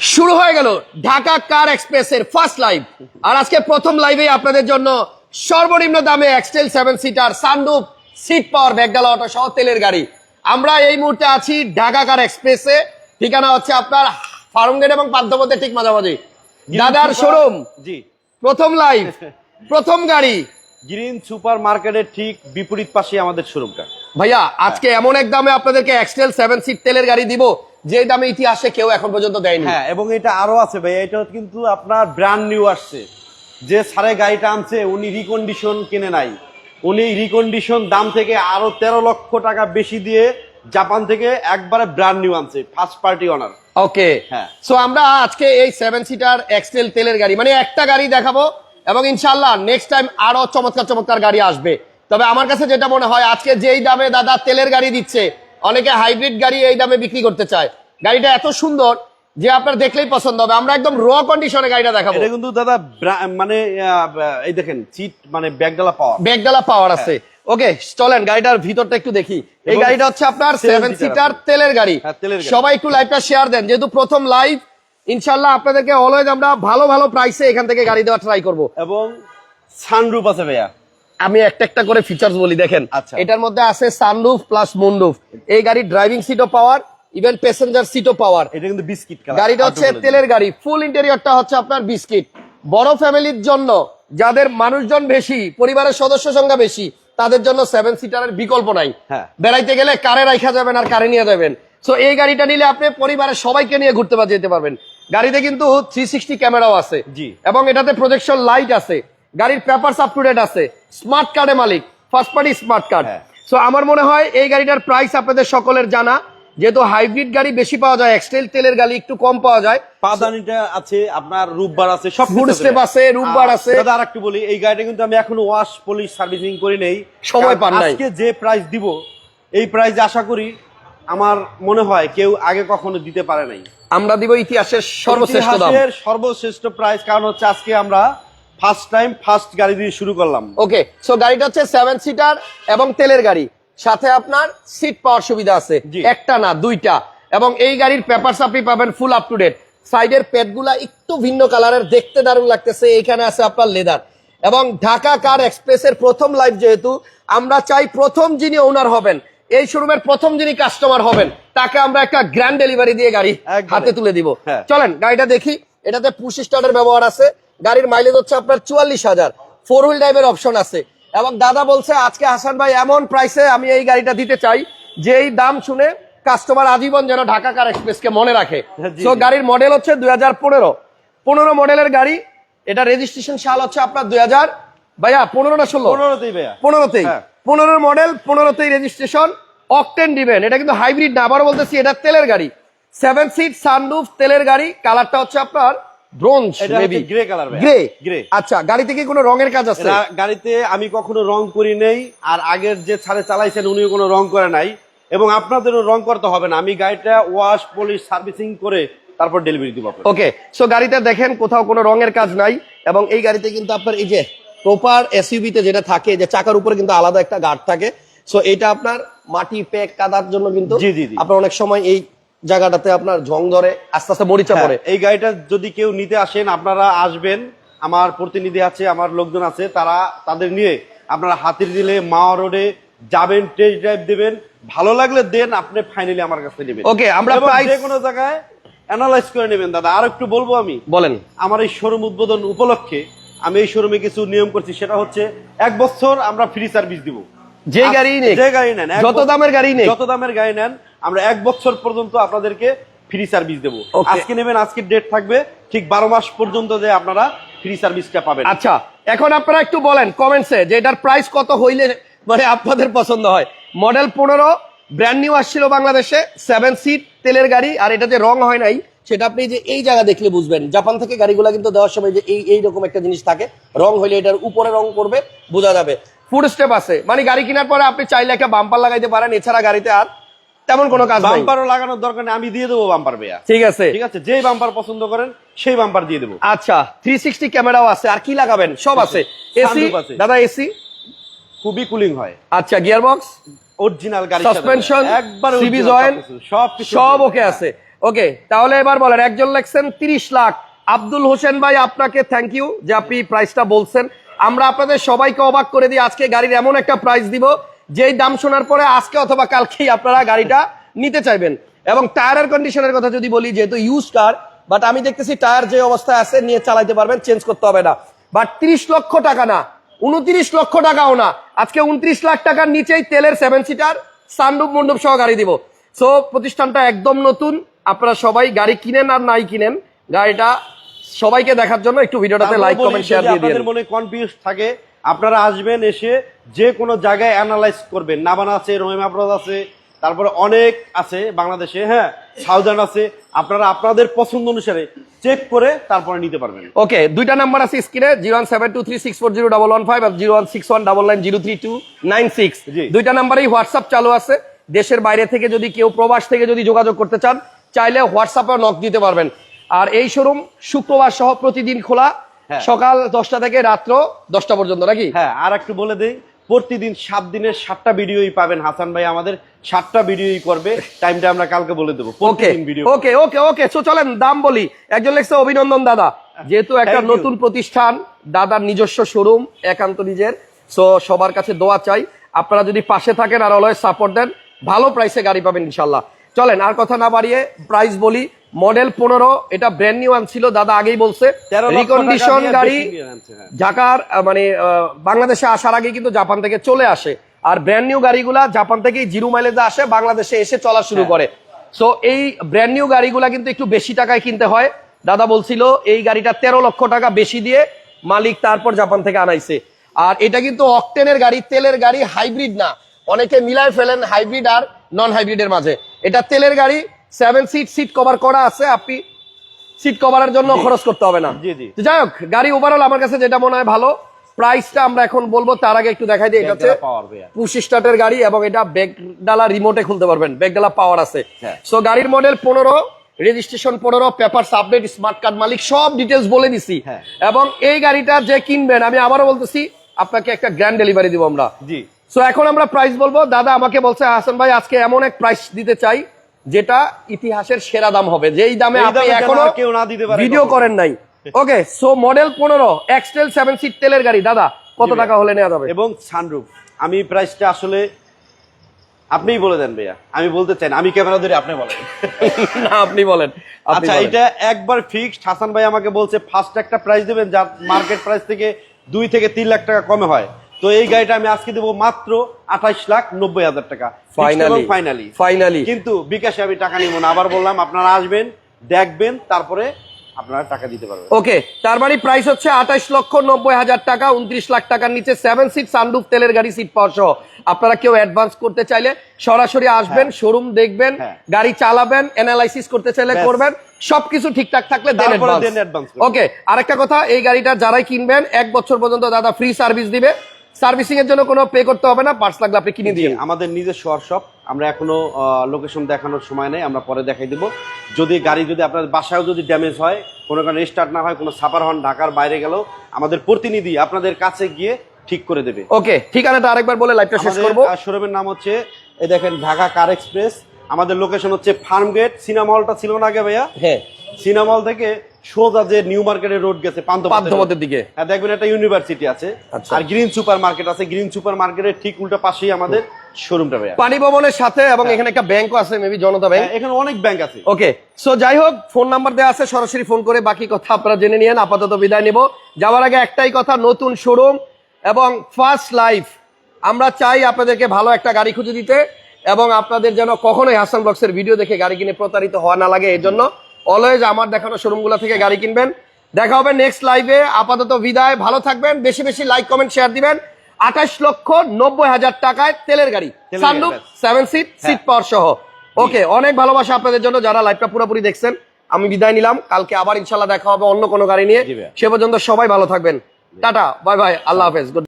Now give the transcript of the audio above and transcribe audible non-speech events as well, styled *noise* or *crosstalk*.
শুরু হয়ে গেল ঢাকা কার এক্সপ্রেসের ফার্স্ট লাইভ আর আজকে প্রথম লাইভে আপনাদের জন্য সর্বনিম্ন দামে X-Trail seven seater sunroof seat power ব্যাগডালা auto সহ তেলের গাড়ি। আমরা এই মুহূর্তে আছি ঢাকা কার এক্সপ্রেসে। ঠিকানা হচ্ছে আপনার ফার্ম গেট এবং পান্থপথের ঠিক মাঝামাঝি। দাদার শোরুম জি। প্রথম লাইভ *laughs* প্রথম গাড়ি। গ্রিন সুপার মার্কেটের ঠিক বিপরীত পাশে আমাদের শোরুমটা ভাইয়া আজকে এমন এক দামে আপনাদেরকে এক্সটেল সেভেন সিট তেলের গাড়ি দিব যে দামে ইতিহাসে কেউ এখন পর্যন্ত দেয়নি। হ্যাঁ এবং এটা আরও আছে ভাই এটা কিন্তু আপনার ব্র্যান্ড নিউ আসছে। যে সারে গাড়িটা আনছে উনি রিকন্ডিশন কিনে নাই। উনি রিকন্ডিশন দাম থেকে আরও তেরো লক্ষ টাকা বেশি দিয়ে জাপান থেকে একবারে ব্র্যান্ড নিউ আনছে ফার্স্ট পার্টি অনার ওকে হ্যাঁ। সো আমরা আজকে এই সেভেন সিটার এক্সটেল তেলের গাড়ি মানে একটা গাড়ি দেখাবো এবং ইনশাল্লাহ নেক্সট টাইম আরও চমৎকার চমৎকার গাড়ি আসবে। তবে আমার কাছে যেটা মনে হয় আজকে যেই দামে দাদা তেলের গাড়ি দিচ্ছে অনেকে হাইব্রিড গাড়ি এই দামে বিক্রি করতে চায়। গাড়িটা এত সুন্দর যে আপনার দেখলেই পছন্দ হবে। আমরা একদম র কন্ডিশনে গাড়িটা দেখাবো। এটা কিন্তু দাদা মানে এই দেখেন সিট মানে ব্যাগডালা পাওয়া ব্যাগডালা পাওয়ার আছে। ওকে চলেন গাড়িটার ভিতরটা একটু দেখি। এই হ্যাঁ। গাড়িটা হচ্ছে আপনার সেভেন সিটার তেলের গাড়ি। হ্যাঁ, তেলের গাড়ি। সবাই একটু লাইভটা শেয়ার দেন। যেহেতু প্রথম লাইভ ইনশাল্লাহ আপনাদেরকে অলওয়েজ আমরা ভালো ভালো প্রাইসে এখান থেকে গাড়ি দেওয়া ট্রাই করব। এবং সানরুপ আছে ভাইয়া। আমি একটা একটা করে ফিচার্স বলি দেখেন। আচ্ছা। এটার মধ্যে আছে সানরুফ প্লাস মুনরুফ এই গাড়ির ড্রাইভিং সিটও পাওয়ার ইভেন প্যাসেঞ্জার সিটও পাওয়ার এটা কিন্তু বিস্কিট গাড়িটা হচ্ছে তেলের গাড়ি ফুল ইন্টেরিয়রটা হচ্ছে আপনার বিস্কিট বড় ফ্যামিলির জন্য যাদের মানুষজন বেশি পরিবারের সদস্য সংখ্যা বেশি তাদের জন্য সেভেন সিটারের বিকল্প নাই। হ্যাঁ। বেড়াইতে গেলে কারে রাখা যাবেন আর কারে নিয়ে যাবেন। সো এই গাড়িটা নিলে আপনি পরিবারের সবাইকে নিয়ে ঘুরতে যেতে পারবেন। গাড়িতে কিন্তু থ্রি সিক্সটি ক্যামেরাও আছে। জি। এবং এটাতে প্রজেকশন লাইট আছে। গাড়ির পেপারস আপ টু ডেট আছে। স্মার্ট কার্ডে মালিক first party smart card. So আমার মনে হয় এই গাড়িটার প্রাইস আপনাদের সকলের জানা। যেহেতু হাইব্রিড গাড়ি বেশি পাওয়া যায় এক্সটেল তেলের গাড়ি একটু কম পাওয়া যায়। পাদানিটা আছে আপনার রূপবার আছে সব Food step আছে, রূপবার আছে। দাদা আর একটু বলি এই গাড়িটা কিন্তু আমি এখনও ওয়াশ পলিশ সার্ভিসিং করি নেই। সময় পান নাই। আজকে যে প্রাইস দিব এই প্রাইস আশা করি আমার মনে হয় কেউ আগে কখনো দিতে পারে নাই। আমরা দিব ইতিহাসের সর্বশ্রেষ্ঠ দাম। সর্বশ্রেষ্ঠ প্রাইস কারণ হচ্ছে আজকে আমরা ফার্স্ট টাইম ফার্স্ট গাড়ি দিয়ে শুরু করলাম। ওকে সো গাড়িটা হচ্ছে সেভেন সিটার এবং তেলের গাড়ি। সাথে আপনার সিট পাওয়ার সুবিধা আছে। একটা না দুইটা। এবং এই গাড়ির পেপারস আপনি পাবেন ফুল আপ টু ডেট সাইডের প্যাডগুলা একটু ভিন্ন কালারের দেখতে দারুণ লাগতেছে। এখানে আছে আপনার লেদার এবং ঢাকা কার এক্সপ্রেসের প্রথম লাইভ যেহেতু আমরা চাই প্রথম যিনি ওনার হবেন এই শোরুমের প্রথম যিনি কাস্টমার হবেন তাকে আমরা একটা গ্র্যান্ড ডেলিভারি দিয়ে গাড়ি হাতে তুলে দিব। হ্যাঁ। চলেন গাড়িটা দেখি। এটাতে পুশ স্টার্টের ব্যবহার আছে। গাড়ির মাইলেজ হচ্ছে আপনার চুয়াল্লিশ হাজার। ফোর হুইল ড্রাইভের অপশন আছে। এবং দাদা বলছে আজকে হাসান ভাই এমন প্রাইসে আমি এই গাড়িটা দিতে চাই যে এই দাম শুনে কাস্টমার আজীবন যেন ঢাকা কার এক্সপ্রেসকে মনে রাখে। তো গাড়ির মডেল হচ্ছে দুই হাজার পনেরো। পনেরো মডেলের গাড়ি এটা রেজিস্ট্রেশন সাল হচ্ছে আপনার দুই হাজার ভাইয়া পনেরো না ষোলো? পনেরোতেই ভাইয়া। পনেরোতেই। হ্যাঁ। পনেরোর মডেল পনেরোতেই রেজিস্ট্রেশন অকটেন ডিভেন এটা কিন্তু হাইব্রিড না আবার বলতেছি এটা তেলের গাড়ি। সেভেন সিট সানরুফ তেলের গাড়ি কালারটা হচ্ছে আপনার ব্রোঞ্জ গ্রে আচ্ছা গাড়িতে কি কোনো রঙের কাজ আছে? গাড়িতে আমি কখনো রং করি নেই আর আগের যে ছাড়ে চালাইছেন উনিও কোনো রং করে নাই। এবং আপনাদেরও রং করতে হবে না আমি গাড়িটা ওয়াশ পলিশ সার্ভিসিং করে তারপর ডেলিভারি দিব ওকে সো গাড়িতে দেখেন কোথাও কোনো রঙের কাজ নাই এবং এই গাড়িতে কিন্তু আপনার এই যে প্রপার এসইউভিতে যেটা থাকে যে চাকার উপরে কিন্তু আলাদা একটা গার্ড থাকে। সো এটা আপনার মাটি পেক কাদার জন্য কিন্তু। আপনার অনেক সময় এই জায়গাটাতে আপনার ঝং ধরে আস্তে আস্তে মরিচা পড়ে। হ্যাঁ, এই গাড়িটা যদি কেউ নিতে আসেন আপনারা আসবেন। আমার প্রতিনিধি আছে আমার লোকজন আছে তারা তাদের নিয়ে আপনারা হাতির দিলে মা রোডে যাবেন টেস্ট ড্রাইভ দেবেন। ভালো লাগলে দেন আপনি ফাইনালি আমার কাছে নেবেন। ওকে আমরা price- যে কোনো জায়গায় অ্যানালাইজ করে নেবেন দাদা। আর একটু বলব আমি। বলেন। আমার এই শোরুম উদ্বোধন উপলক্ষে আমি এই শোরুমে কিছু নিয়ম করছি সেটা হচ্ছে এক বছর আমরা ফ্রি সার্ভিস দিব। যে গাড়ি নেই যে গাড়ি নেন যত দামের গাড়ি নেই। যত দামের গাড়ি নেন আমরা এক বছর পর্যন্ত আপনাদেরকে ফ্রি সার্ভিস দেবো. আজকে নেবেন আজকের ডেট থাকবে ঠিক বারো মাস পর্যন্ত যে আপনারা ফ্রি সার্ভিসটা পাবেন। আচ্ছা এখন আপনারা একটু বলেন কমেন্টসে যে এটার প্রাইস কত হইলে মানে আপনাদের পছন্দ হয়? মডেল পনেরো ব্র্যান্ড নিউ আসছিল বাংলাদেশে সেভেন সিট তেলের গাড়ি আর এটা যে রং হয় নাই। সেটা আপনি যে এই জায়গা দেখলে বুঝবেন। জাপান থেকে গাড়িগুলো কিন্তু দেওয়ার সময় যে এই এইরকম একটা জিনিস থাকে রং হইলে এটার উপরে রং করবে বোঝা যাবে। ফুড স্টেপ আছে। মানে গাড়ি কেনার পরে আপনি চাইলে একটা বাম্পার লাগাইতে পারেন এছাড়া গাড়িতে আর তেমন কোনো কাজ বাম্পারও লাগানোর দরকার নেই আমি দিয়ে দেবো বাম্পার বেয়া ঠিক আছে। ঠিক আছে যেই বাম্পার পছন্দ করেন সেই বাম্পার দিয়ে দেবো। আচ্ছা থ্রি সিক্সটি ক্যামেরাও আছে আর কি লাগাবেন? সব আছে। এসি দাদা এসি খুবই কুলিং হয়। আচ্ছা গিয়ার বক্স অরিজিনাল গাড়ি সাসপেনশন একবার সিবিজ অয়েল সব সব ওকে আছে। ওকে তাহলে এবার বলেন একজন লেখছেন তিরিশ লাখ। আব্দুল হোসেন ভাই আপনাকে থ্যাংক ইউ যে আপনি প্রাইসটা বলছেন। আমরা আপনাদের সবাইকে অবাক করে দিই, আজকে গাড়ির এমন একটা প্রাইস দিব, যেই দাম শোনার পরে আজকে অথবা কালকেই আপনারা গাড়িটা নিতে চাইবেন। এবং টায়ারের কন্ডিশনের কথা যদি বলি, যেহেতু ইউজ কার বাট আমি দেখতেছি টায়ার যে অবস্থায় আছে, নিয়ে চালাইতে পারবেন চেঞ্জ করতে হবে না। বাট তিরিশ লক্ষ টাকা না, উনত্রিশ লক্ষ টাকাও না, আজকে উনত্রিশ লাখ টাকার নিচেই তেলের সেভেন সিটার সানডুপ মন্ডুপ সহ গাড়ি দিব। সো প্রতিষ্ঠানটা একদম নতুন, আপনারা সবাই গাড়ি কিনেন আর নাই কিনেন, গাড়িটা সবাইকে দেখার জন্য একটু ভিডিওটাতে লাইক কমেন্ট শেয়ার দিয়ে দিন আপনাদের মনে কনফিউজ থাকে আপনারা আসবেন এসে যে কোনো জায়গায় অ্যানালাইজ করবেন। নাবান আছে রোহিম আফরোজ আছে তারপরে অনেক আছে বাংলাদেশে হ্যাঁ? সাউদার্ন আছে আপনারা আপনাদের পছন্দ অনুসারে চেক করে তারপরে নিতে পারবেন। ওকে দুইটা নাম্বার আছে স্ক্রিনে zero one seven two three six four zero double one five আর zero one six one double nine zero three two nine six. দুইটা নাম্বারেই হোয়াটসঅ্যাপ চালু আছে। দেশের বাইরে থেকে যদি কেউ প্রবাস থেকে যদি যোগাযোগ করতে চান চাইলে হোয়াটসঅ্যাপে নক দিতে পারবেন। আর এই শোরুম শুক্রবার সহ প্রতিদিন খোলা। হ্যাঁ। সকাল দশটা থেকে রাত্র দশটা পর্যন্ত নাকি? হ্যাঁ আর একটু বলে দেই প্রতিদিন সাত দিনের সাতটা ভিডিওই পাবেন হাসান ভাই আমাদের সাতটা ভিডিওই করবে টাইমটা আমরা কালকে বলে দেবো ওকে ভিডিও ওকে ওকে ওকে সো চলেন দাম বলি। একজন লেখছে অভিনন্দন দাদা যেহেতু একটা নতুন প্রতিষ্ঠান দাদার নিজস্ব শোরুম একান্ত নিজের সো সবার কাছে দোয়া চাই। আপনারা যদি পাশে থাকেন আর অলওয়েজ সাপোর্ট দেন ভালো প্রাইসে গাড়ি পাবেন ইনশাল্লাহ। চলেন আর কথা না বাড়িয়ে প্রাইস বলি মডেল পনেরো এটা ব্র্যান্ড নিউ আনছিল দাদা আগেই বলছে। রিকন্ডিশন গাড়ি হ্যাঁ। ঢাকার মানে বাংলাদেশে আসার আগে কিন্তু জাপান থেকে চলে আসে। আর ব্র্যান্ড নিউ গাড়িগুলা জাপান থেকেই জিরো মাইলেজে আসে বাংলাদেশে এসে চলা শুরু হ্যাঁ। করে। সো এই ব্র্যান্ড নিউ গাড়িগুলা কিন্তু একটু বেশি টাকায় কিনতে হয়। দাদা বলছিল এই গাড়িটা তেরো লক্ষ টাকা বেশি দিয়ে মালিক তারপর জাপান থেকে আনাইছে। আর এটা কিন্তু অকটেনের গাড়ি তেলের গাড়ি হাইব্রিড না। অনেকে মিলায় ফেলেন হাইব্রিড আর নন হাইব্রিডের মাঝে। এটা তেলের গাড়ি সেভেন সিট সিট কভার করা আছে আপনি সিট কভারের জন্য খরচ করতে হবে না। জি, জি। যাই হোক গাড়ি ওভারঅল আমার কাছে যেটা মনে হয় ভালো প্রাইসটা আমরা এখন বলব তার আগে একটু দেখাই দিই এটা হচ্ছে পুশ স্টার্টের গাড়ি এবং এটা ব্যাগ ডালা রিমোটে খুলতে পারবেন ব্যাগ ডালা পাওয়ার আছে। হ্যাঁ। সো গাড়ির মডেল পনেরো রেজিস্ট্রেশন পনেরো পেপার আপডেট স্মার্ট কার্ড মালিক সব ডিটেলস বলে দিছি। হ্যাঁ। এবং এই গাড়িটা যে কিনবেন আমি আবারও বলতেছি আপনাকে একটা গ্র্যান্ড ডেলিভারি দিব আমরা। জি। সো এখন আমরা প্রাইস বলব। দাদা আমাকে বলছে হাসান ভাই আজকে এমন এক প্রাইস দিতে চাই যেটা ইতিহাসের সেরা দাম হবে। যেই দামে আপনি এখনও কেউ না দিতে পারে ভিডিও করেন নাই। ওকে সো মডেল পনেরো এক্সটেল সেভেন সিট তেলের গাড়ি। দাদা কত টাকা হলে নেওয়া যাবে? এবং সানরুফ আমি প্রাইসটা আসলে আপনিই বলে দেন ভাইয়া। আমি বলতে চাই আমি ক্যামেরা ধরে আপনি বলেন। *laughs* না আপনি বলেন। আচ্ছা এটা একবার ফিক্সড হাসান ভাই আমাকে বলছে ফার্স্ট একটা প্রাইস দেবেন যা মার্কেট প্রাইস থেকে দুই থেকে তিন লাখ টাকা কমে হয়। তো এই গাড়িটা আমি আজকে দেবো মাত্র আঠাইশ লাখ নব্বই হাজার টাকা। ফাইনালি ফাইনালি ফাইনালি কিন্তু বিকাশে আমি টাকা নিব না। আবার বললাম আপনারা আসবেন দেখবেন তারপরে আপনারা টাকা দিতে পারবেন। ওকে তার মানে প্রাইস হচ্ছে আঠাশ লক্ষ নব্বই হাজার টাকা উনত্রিশ লাখ টাকার নিচে সেভেন সিট সানরুফ তেলের গাড়ি সিট পাওয়ার সহ। আপনারা কেউ অ্যাডভান্স করতে চাইলে সরাসরি আসবেন শোরুম দেখবেন হ্যাঁ। গাড়ি চালাবেন অ্যানালাইসিস করতে চাইলে করবেন সবকিছু ঠিকঠাক থাকলে ওকে আরেকটা কথা এই গাড়িটা যারাই কিনবেন এক বছর পর্যন্ত দাদা ফ্রি সার্ভিস দিবে। সার্ভিসিং এর জন্য কোনো পে করতে হবে না পার্টস লাগলে আপনি কিনে দিয়ে আমাদের নিজস্ব ওয়ার্কশপ আমরা এখনও লোকেশন দেখানোর সময় নেই আমরা পরে দেখাই দেবো। যদি গাড়ি যদি আপনার বাসায়ও যদি ড্যামেজ হয় কোনো কারণে স্টার্ট না হয় কোনো সাফার হন ঢাকার বাইরে গেলেও আমাদের প্রতিনিধি আপনাদের কাছে গিয়ে ঠিক করে দেবে। ওকে ঠিকানাটা আরেকবার বলে লাইভটা শেষ করব। শোরুমের নাম হচ্ছে এই দেখেন ঢাকা কার এক্সপ্রেস আমাদের লোকেশন হচ্ছে ফার্ম গেট সিনেমা হলটা ছিল না আগে ভাইয়া? হ্যাঁ। সিনেমা হল থেকে সোজা যে নিউ মার্কেটের রোড গেছে পান্থপথের দিকে। হ্যাঁ দেখবেন একটা ইউনিভার্সিটি আছে। আচ্ছা। আর গ্রিন সুপার মার্কেট আছে। গ্রিন সুপার মার্কেটের ঠিক উল্টা পাশেই আমাদের শোরুমটা পানি ভবনের সাথে এবং এখানে একটা ব্যাংকও আছে মেবি জনতা ব্যাংক। হ্যাঁ, এখানে অনেক ব্যাংক আছে। ওকে সো যাই হোক ফোন নাম্বার দেওয়া আছে সরাসরি ফোন করে বাকি কথা আপনারা জেনে নিয়েন আপাতত বিদায় নেব। যাওয়ার আগে একটাই কথা নতুন শোরুম এবং ফার্স্ট লাইফ আমরা চাই আপনাদেরকে ভালো একটা গাড়ি খুঁজে দিতে এবং আপনাদের যেন কখনোই হাসান ব্লগসের ভিডিও দেখে গাড়ি কিনে প্রতারিত হওয়া না লাগে এই জন্য। অলওয়েজ আমার দেখানো শোরুমগুলো থেকে গাড়ি কিনবেন। দেখা হবে নেক্সট লাইভে আপাতত বিদায়। ভালো থাকবেন। বেশি বেশি লাইক কমেন্ট শেয়ার দিবেন। আঠাশ লক্ষ নব্বই হাজার টাকায় তেলের গাড়ি। Sunroof seven seat seat power সহ। ওকে অনেক ভালোবাসা আপনাদের জন্য। যারা লাইভটা পুরোপুরি দেখছেন আমি বিদায় নিলাম। কালকে আবার ইনশাল্লাহ দেখা হবে অন্য কোনো গাড়ি নিয়ে। সে পর্যন্ত সবাই ভালো থাকবেন। টাটা বাই বাই আল্লাহ হাফেজ। গুড